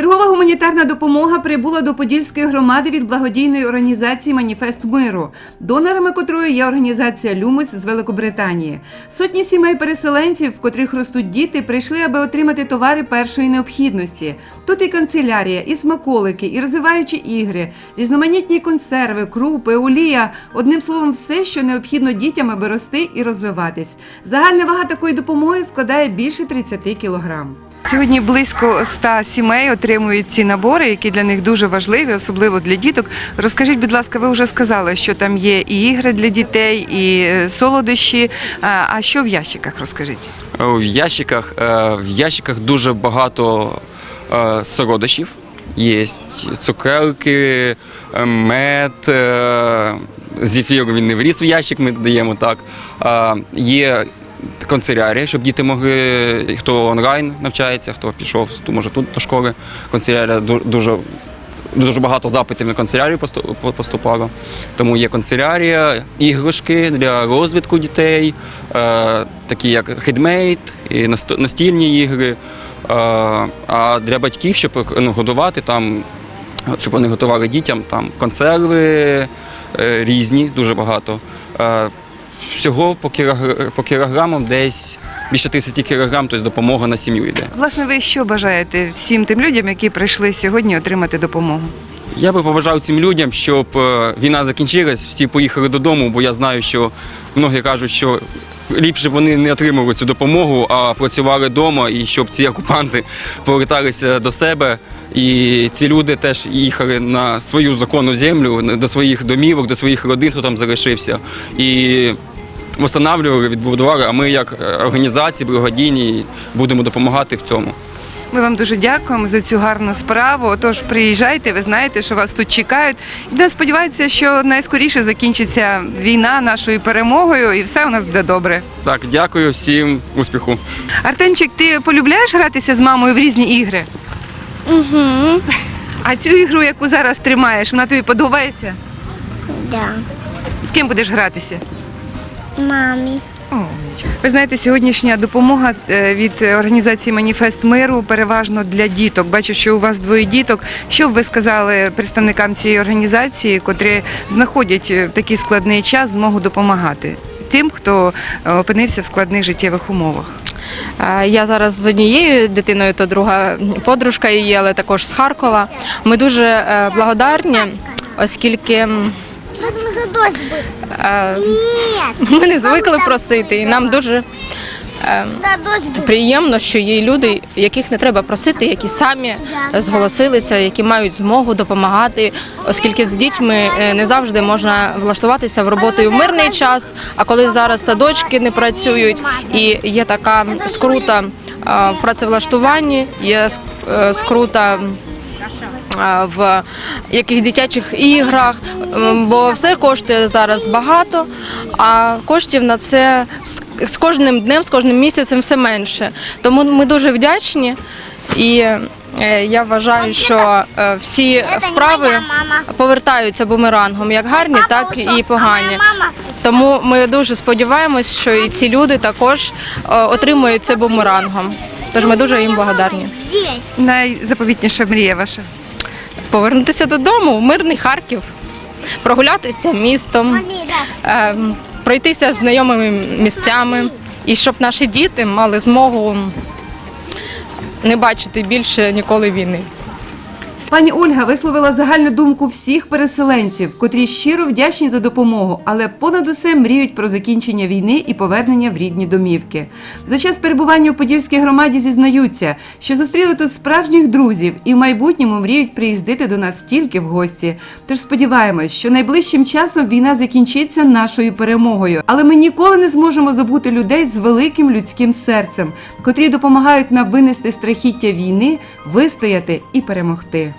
Чергова гуманітарна допомога прибула до Подільської громади від благодійної організації Маніфест миру, донорами котрої є організація Люмус з Великобританії. Сотні сімей переселенців, в котрих ростуть діти, прийшли, аби отримати товари першої необхідності. Тут і канцелярія, і смаколики, і розвиваючі ігри, різноманітні консерви, крупи, олія. Одним словом, все, що необхідно дітям, аби рости і розвиватись. Загальна вага такої допомоги складає більше 30 кілограм. Сьогодні близько 100 сімей отримують ці набори, які для них дуже важливі, особливо для діток. Розкажіть, будь ласка, ви вже сказали, що там є і ігри для дітей, і е, солодощі. А а що в ящиках? Розкажіть. Е, В ящиках, е, в ящиках дуже багато е, солодощів. Є цукерки, е, мед, е, зефір він не вліз в ящик, ми додаємо так. Е, Є канцелярія, щоб діти могли, хто онлайн навчається, хто пішов, то може тут до школи. Канцелярія дуже Дуже багато запитів на канцелярію поступало. Тому є канцелярія, іграшки для розвитку дітей, е, такі як хедмейт, настільні ігри. Е, а для батьків, щоб ну, годувати там, щоб вони готували дітям там консерви е, різні, дуже багато. Всього по, кілогр- по кілограмам десь більше 30 кілограм, тобто допомога на сім'ю йде. Власне, ви що бажаєте всім тим людям, які прийшли сьогодні отримати допомогу? Я би побажав цим людям, щоб е, війна закінчилась, всі поїхали додому, бо я знаю, що многі кажуть, що ліпше б вони не отримали цю допомогу, а працювали вдома, і щоб ці окупанти поверталися до себе. І ці люди теж їхали на свою законну землю, до своїх домівок, до своїх родин, хто там залишився. І встановлювали, відбудували, а ми, як е, організації благодійні, будемо допомагати в цьому. Ми вам дуже дякуємо за цю гарну справу. Отож, приїжджайте, ви знаєте, що вас тут чекають. І будемо сподіватися, що найскоріше закінчиться війна нашою перемогою, і все у нас буде добре. Так, дякую всім успіху. Артемчик, ти полюбляєш гратися з мамою в різні ігри? Угу. А цю ігру, яку зараз тримаєш, вона тобі подобається? Да. З ким будеш гратися? Мамі. Ви знаєте, сьогоднішня допомога е, від організації Маніфест миру переважно для діток. Бачу, що у вас двоє діток. Що б ви сказали представникам цієї організації, котрі знаходять е, в такий складний час змогу допомагати тим, хто е, опинився в складних життєвих умовах? Я зараз з однією дитиною, то друга подружка її, але також з Харкова. Ми дуже благодарні, оскільки м, Потому що дощ буде. е, Ні. ми не звикли просити, і нам дуже е, Да, дощ буде. приємно, що є люди, яких не треба просити, які самі зголосилися, які мають змогу допомагати, оскільки з дітьми е, не завжди можна влаштуватися в роботу і в мирний час. А коли зараз садочки не працюють і є така скрута е, в працевлаштуванні, є е, скрута. В яких дитячих іграх, бо все коштує зараз багато, а коштів на це з- з кожним днем, з кожним місяцем все менше. Тому ми дуже вдячні, і е, я вважаю, що е, всі справи повертаються бумерангом, як гарні, так і погані. Тому ми дуже сподіваємось, що і ці люди також е, отримують це бумерангом. Тож ми дуже їм благодарні. Найзаповітніша мрія ваша. Повернутися додому в мирний Харків, прогулятися містом, ем, пройтися знайомими місцями, і щоб наші діти мали змогу не бачити більше ніколи війни. Пані Ольга висловила загальну думку всіх переселенців, котрі щиро вдячні за допомогу, але понад усе мріють про закінчення війни і повернення в рідні домівки. За час перебування у Подільській громаді зізнаються, що зустріли тут справжніх друзів і в майбутньому мріють приїздити до нас тільки в гості. Тож сподіваємось, що найближчим часом війна закінчиться нашою перемогою. Але ми ніколи не зможемо забути людей з великим людським серцем, котрі допомагають нам винести страхіття війни, вистояти і перемогти.